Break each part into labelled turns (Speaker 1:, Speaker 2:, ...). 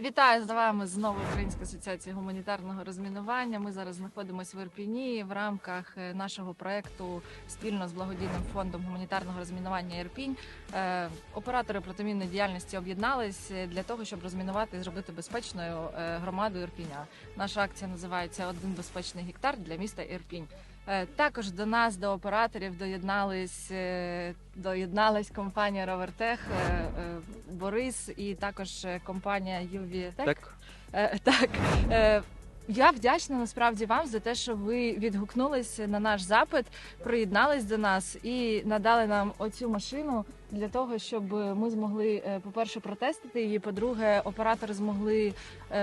Speaker 1: Вітаю з вами знову Українська асоціація гуманітарного розмінування. Ми зараз знаходимося в Ірпіні в рамках е, нашого проекту спільно з благодійним фондом гуманітарного розмінування Ірпінь. Е, Оператори протимінної діяльності об'єднались е, для того, щоб розмінувати і зробити безпечною громаду Ірпіня. Наша акція називається Один безпечний гектар для міста Ірпінь. Е, Також до нас, до операторів, доєднались е, доєдналась компанія Ровертех, Борис і також е, компанія Юві
Speaker 2: Так,
Speaker 1: Так, я вдячна насправді вам за те, що ви відгукнулись на наш запит, приєднались до нас і надали нам оцю машину для того, щоб ми змогли, по-перше, протестити її. По-друге, оператори змогли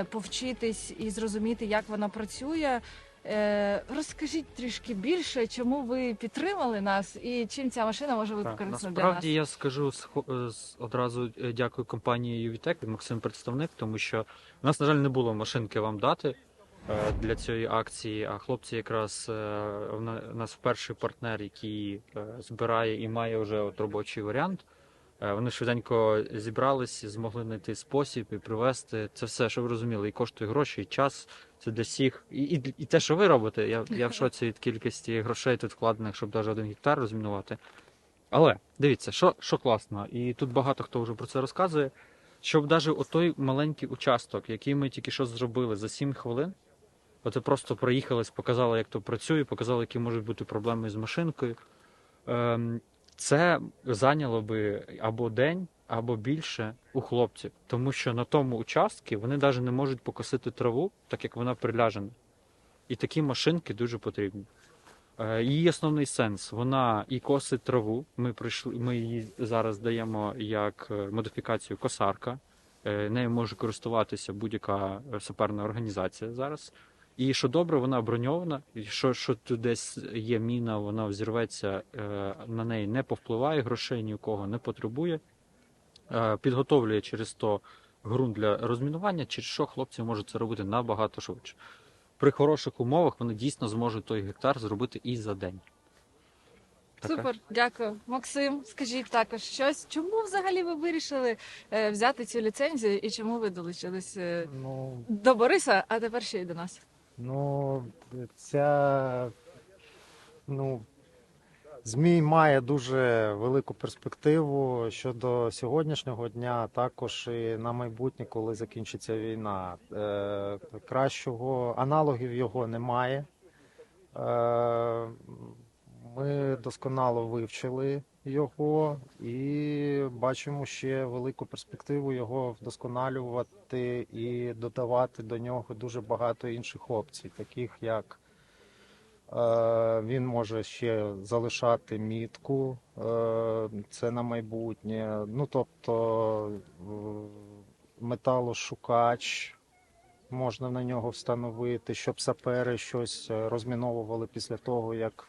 Speaker 1: повчитись і зрозуміти, як вона працює. Е, Розкажіть трішки більше, чому ви підтримали нас і чим ця машина може бути корисна для нас.
Speaker 2: насправді я скажу е, одразу е, дякую компанії UVTech, Максим представник, тому що у нас, на жаль, не було машинки вам дати для цієї акції. А хлопці, якраз у нас перший партнер, який збирає і має вже от робочий варіант. Е, Вони швиденько зібрались, змогли знайти спосіб і привезти. Це все, що ви розуміли, і коштує гроші, і час. Це для всіх. І, і, і те, що ви робите, я, я в шоці від кількості грошей тут вкладених, щоб навіть один гектар розмінувати. Але дивіться, що, що класно, і тут багато хто вже про це розказує. Щоб навіть отой маленький участок, який ми тільки що зробили за 7 хвилин, от просто проїхались, показали, як то працює, показали, які можуть бути проблеми з машинкою. Ем, це зайняло би або день, або більше у хлопців, тому що на тому участку вони навіть не можуть покосити траву, так як вона приляжена. І такі машинки дуже потрібні. Е, Її основний сенс вона і косить траву. Ми прийшли, ми її зараз даємо як е, модифікацію косарка. Е, Нею може користуватися будь-яка саперна організація зараз. І що добре, вона броньована. І що, що тут десь є міна, вона взірветься, е, на неї не повпливає, грошей ні у кого не потребує. Е, Підготовлює через то ґрунт для розмінування, через що хлопці можуть це робити набагато швидше. При хороших умовах вони дійсно зможуть той гектар зробити і за день. Така.
Speaker 1: Супер, дякую. Максим, скажіть також щось. Чому взагалі ви вирішили е, взяти цю ліцензію і чому ви долучились е,
Speaker 3: Ну,
Speaker 1: до Бориса, а тепер ще й до нас?
Speaker 3: Ну, ця ну, Змій має дуже велику перспективу щодо сьогоднішнього дня, також і на майбутнє, коли закінчиться війна. Е, кращого аналогів його немає. Е, ми досконало вивчили його і бачимо ще велику перспективу його вдосконалювати і додавати до нього дуже багато інших опцій, таких як е, він може ще залишати мітку, е, це на майбутнє. Ну тобто металошукач можна на нього встановити, щоб сапери щось е, розміновували після того, як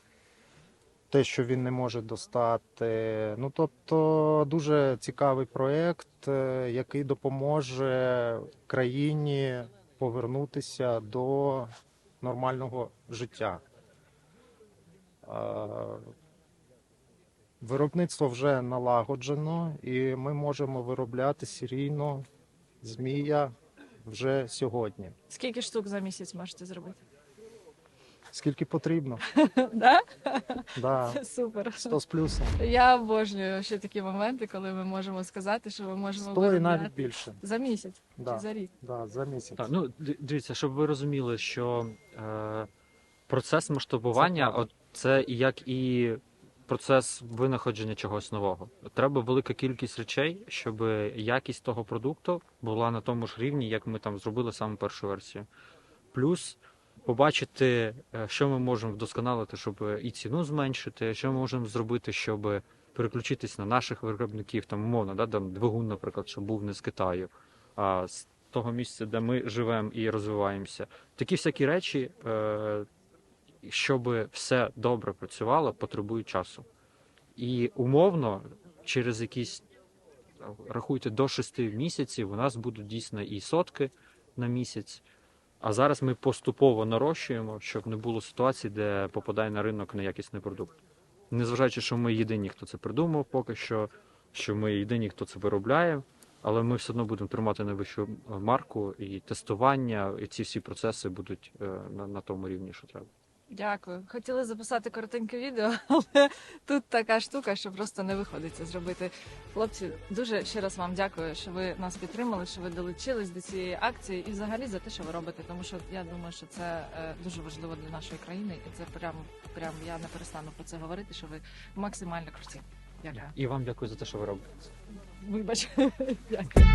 Speaker 3: те, що він не може достати. Ну тобто дуже цікавий проєкт, е, який допоможе країні повернутися до нормального життя. Е, Виробництво вже налагоджено, і ми можемо виробляти серійно змія вже сьогодні.
Speaker 1: Скільки штук за місяць можете зробити?
Speaker 3: Скільки потрібно?
Speaker 1: Да?
Speaker 3: Да,
Speaker 1: Супер.
Speaker 3: 100 з плюсом.
Speaker 1: Я обожнюю ще такі моменти, коли ми можемо сказати, що ми можемо
Speaker 3: 100 і навіть
Speaker 1: виробляти
Speaker 3: більше.
Speaker 1: за місяць
Speaker 3: Да,
Speaker 1: чи за рік.
Speaker 3: да, за місяць.
Speaker 2: Так, ну ди- дивіться, щоб ви розуміли, що е, процес масштабування
Speaker 3: Це
Speaker 2: от, це і як і процес винаходження чогось нового. Треба велика кількість речей, щоб якість того продукту була на тому ж рівні, як ми там зробили саме першу версію. Плюс побачити, е, що ми можемо вдосконалити, щоб і ціну зменшити, що ми можемо зробити, щоб переключитись на наших виробників, там умовно, да, там двигун, наприклад, щоб був не з Китаю, а з того місця, де ми живемо і розвиваємося. Такі всякі речі, е, щоб все добре працювало, потребують часу. І умовно, через якісь рахуйте до 6 місяців, у нас будуть дійсно і сотки на місяць. А зараз ми поступово нарощуємо, щоб не було ситуації, де попадає на ринок неякісний продукт. Незважаючи, що ми єдині, хто це придумав поки що, що ми єдині, хто це виробляє. але ми все одно будемо тримати найвищу е, марку і тестування, і ці всі процеси будуть е, на, на тому рівні, що треба.
Speaker 1: Дякую. Хотіли записати коротеньке відео, але тут така штука, що просто не виходить це зробити. Хлопці, дуже ще раз вам дякую, що ви нас підтримали, що ви долучились до цієї акції і взагалі за те, що ви робите. Тому що я думаю, що це е, дуже важливо для нашої країни, і це прям прям я не перестану про це говорити, що ви максимально круті. Дякую.
Speaker 2: І вам дякую за те, що ви робите.
Speaker 1: Вибач. Дякую.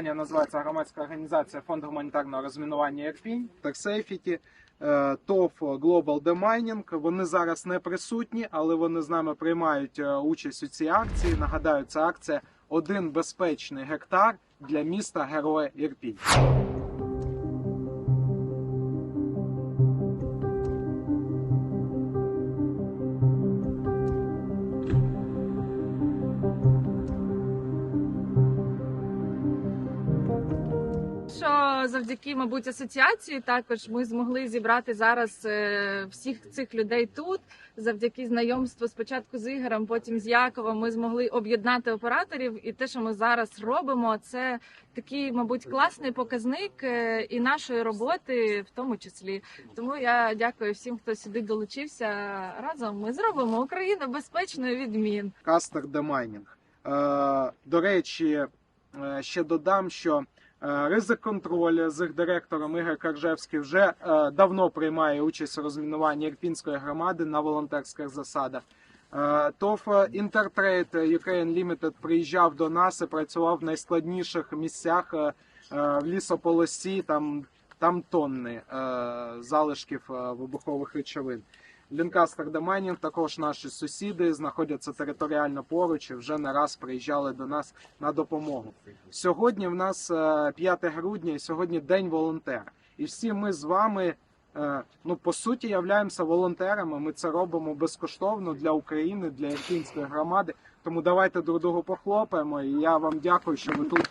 Speaker 4: Компанія називається громадська організація Фонд гуманітарного розмінування Ірпінь, Терсейфіті, ТОВ Global Demining. Вони зараз не присутні, але вони з нами приймають е, участь у цій акції. Нагадаю, це акція Один безпечний гектар для міста Героя Ірпінь.
Speaker 1: Завдяки, мабуть, асоціації також ми змогли зібрати зараз е, всіх цих людей тут. Завдяки знайомству спочатку з Ігорем, потім з Яковом. Ми змогли об'єднати операторів. І те, що ми зараз робимо, це такий, мабуть, класний показник е, і нашої роботи, в тому числі. Тому я дякую всім, хто сюди долучився. Разом ми зробимо Україну безпечною від мін.
Speaker 4: Кастер Демайнінг. Е, До речі, ще додам, що ризик контроль з їх директором Ігор Каржевський вже е, давно приймає участь у розмінуванні Ірпінської громади на волонтерських засадах. Е, ТОВ Intertrade Ukraine Limited приїжджав до нас і працював в найскладніших місцях е, е, в лісополосі. Там, там тонни е, залишків е, вибухових речовин. Лінкастер Демайнінг, також наші сусіди знаходяться територіально поруч і вже не раз приїжджали до нас на допомогу. Сьогодні в нас е, 5 грудня, і сьогодні День волонтера. І всі ми з вами, е, ну по суті, являємося волонтерами. Ми це робимо безкоштовно для України, для Ірпінської громади. Тому давайте друг другу похлопаємо. І я вам дякую, що ви тут.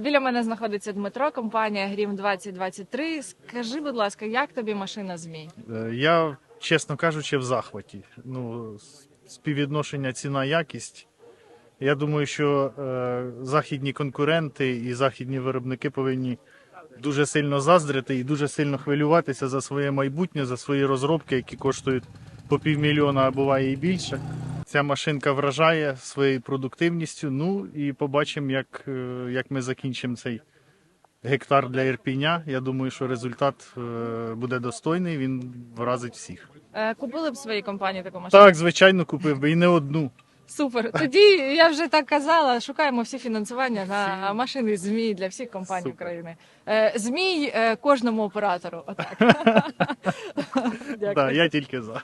Speaker 1: Біля мене знаходиться Дмитро, компанія Грім 2023. Скажи, будь ласка, як тобі машина змій?
Speaker 5: Е, Я, чесно кажучи, в захваті. Ну, співвідношення ціна-якість. Я думаю, що е, західні конкуренти і західні виробники повинні дуже сильно заздрити і дуже сильно хвилюватися за своє майбутнє, за свої розробки, які коштують по півмільйона, а буває і більше. Ця машинка вражає своєю продуктивністю. Ну і побачимо, як, е, як ми закінчимо цей гектар для Ірпіня. Я думаю, що результат е, буде достойний, він вразить всіх.
Speaker 1: Е, Купили б своїй компанії таку машину?
Speaker 5: Так, звичайно, купив би і не одну.
Speaker 1: Супер. Тоді я вже так казала. Шукаємо всі фінансування на машини змій для всіх компаній
Speaker 5: Супер.
Speaker 1: України. Змій кожному оператору. Отак. Дякую.
Speaker 5: Да, я тільки за.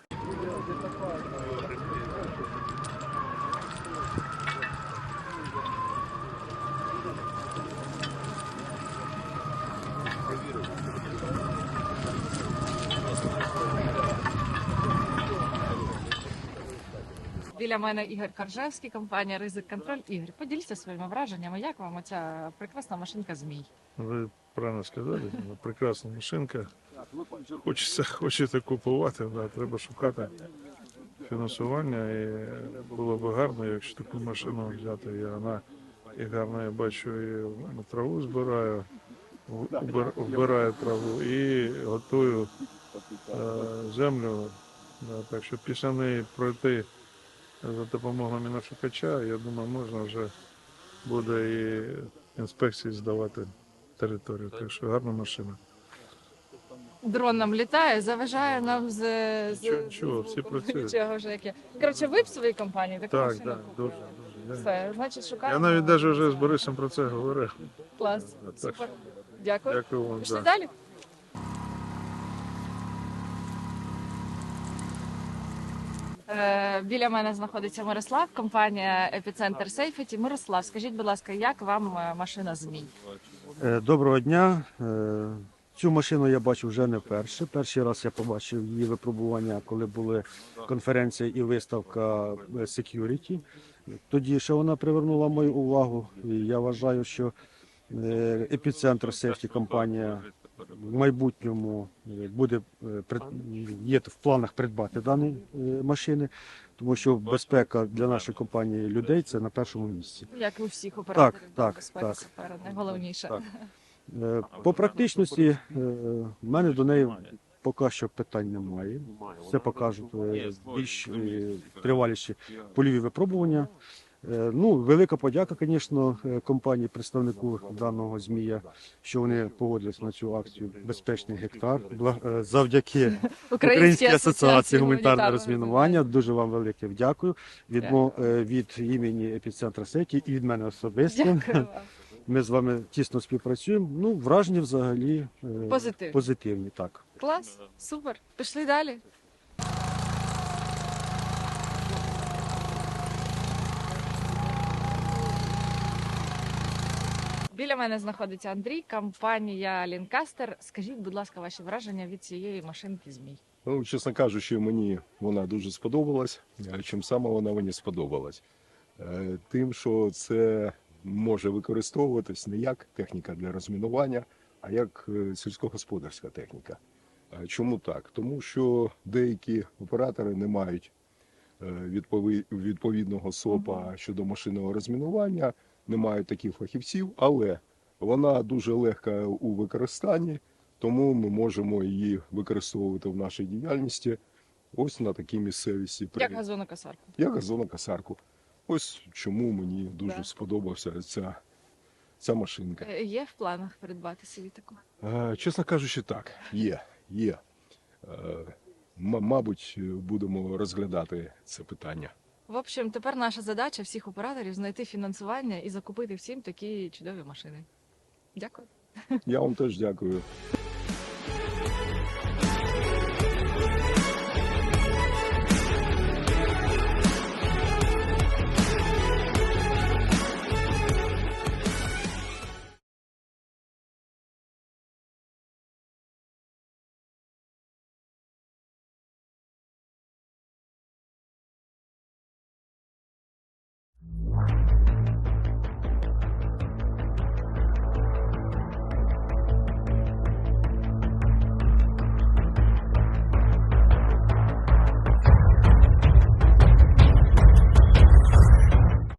Speaker 1: Біля мене Ігор Коржевський, компанія Ризик Контроль. Ігор, поділіться своїми враженнями. Як вам оця прекрасна машинка змій?
Speaker 6: Ви правильно сказали, вона прекрасна машинка. Хочеться, хочете купувати, да, треба шукати фінансування. І було б гарно, якщо таку машину взяти. І вона і гарно я бачу, і ну, траву збираю, вбираю траву і готую е, землю. Да, так що після неї пройти за допомогою міношукача, я думаю, можна вже буде і інспекції здавати територію. Так що гарна машина.
Speaker 1: Дрон нам літає, заважає нам з, з
Speaker 6: Нічого, нічого, всі
Speaker 1: звуком.
Speaker 6: працюють.
Speaker 1: Нічого вже яке. Коротше, ви в своїй компанії таку
Speaker 6: Так,
Speaker 1: машину
Speaker 6: так,
Speaker 1: купили?
Speaker 6: дуже, дуже.
Speaker 1: Все, значить,
Speaker 6: Я навіть навіть вже з Борисом про це говорив.
Speaker 1: Клас.
Speaker 6: Так,
Speaker 1: Супер. Дякую.
Speaker 6: Дякую вам.
Speaker 1: Пішли
Speaker 6: да.
Speaker 1: далі. Біля мене знаходиться Мирослав, компанія Епіцентр Сейфеті. Мирослав, скажіть, будь ласка, як вам е, машина змій?
Speaker 7: Е, Доброго дня. Е, Цю машину я бачу вже не вперше. Перший раз я побачив її випробування, коли були конференція і виставка е, Security. Тоді ще вона привернула мою увагу. Я вважаю, що е, епіцентр Safety компанія в майбутньому е, буде е, є в планах придбати дані е, машини, тому що безпека для нашої компанії людей це на першому місці.
Speaker 1: Як і у всіх операторів,
Speaker 7: так,
Speaker 1: безпека
Speaker 7: так.
Speaker 1: сфера, найголовніше.
Speaker 7: Так. По практичності в мене до неї поки що питань немає. Все покажуть більш триваліші польові випробування. Е, Ну, велика подяка, звісно, е, компанії, представнику даного змія, що вони погодились на цю акцію Безпечний гектар. Е, Завдяки Українській асоціації гуманітарного розмінування. Дуже вам велике вдякую. Від, від імені епіцентра Сеті і від мене особисто.
Speaker 1: Дякую.
Speaker 7: Ми з вами тісно співпрацюємо. Ну, враження взагалі
Speaker 1: Позитивні.
Speaker 7: позитивні, так.
Speaker 1: Клас, супер. Пішли далі. Біля мене знаходиться Андрій, компанія Лінкастер. Скажіть, будь ласка, ваші враження від цієї машинки змій.
Speaker 8: Ну, чесно кажучи, мені вона дуже сподобалась. Е, Чим саме вона мені сподобалась? Е, Тим, що це може використовуватись не як техніка для розмінування, а як е, сільськогосподарська техніка. Чому так? Тому що деякі оператори не мають відповідного СОПа щодо машинного розмінування, не мають таких фахівців, але вона дуже легка у використанні, тому ми можемо її використовувати в нашій діяльності ось на такій місцевості. при-
Speaker 1: Як газонокосарка.
Speaker 8: як газонокосарку. Ось чому мені дуже
Speaker 1: Да.
Speaker 8: сподобався ця, ця машинка.
Speaker 1: Е, Є в планах придбати собі таку?
Speaker 8: Е, Чесно кажучи, так, є, є. Е, Мабуть, будемо розглядати це питання.
Speaker 1: В общем, тепер наша задача всіх операторів знайти фінансування і закупити всім такі чудові машини. Дякую.
Speaker 8: Я вам теж дякую.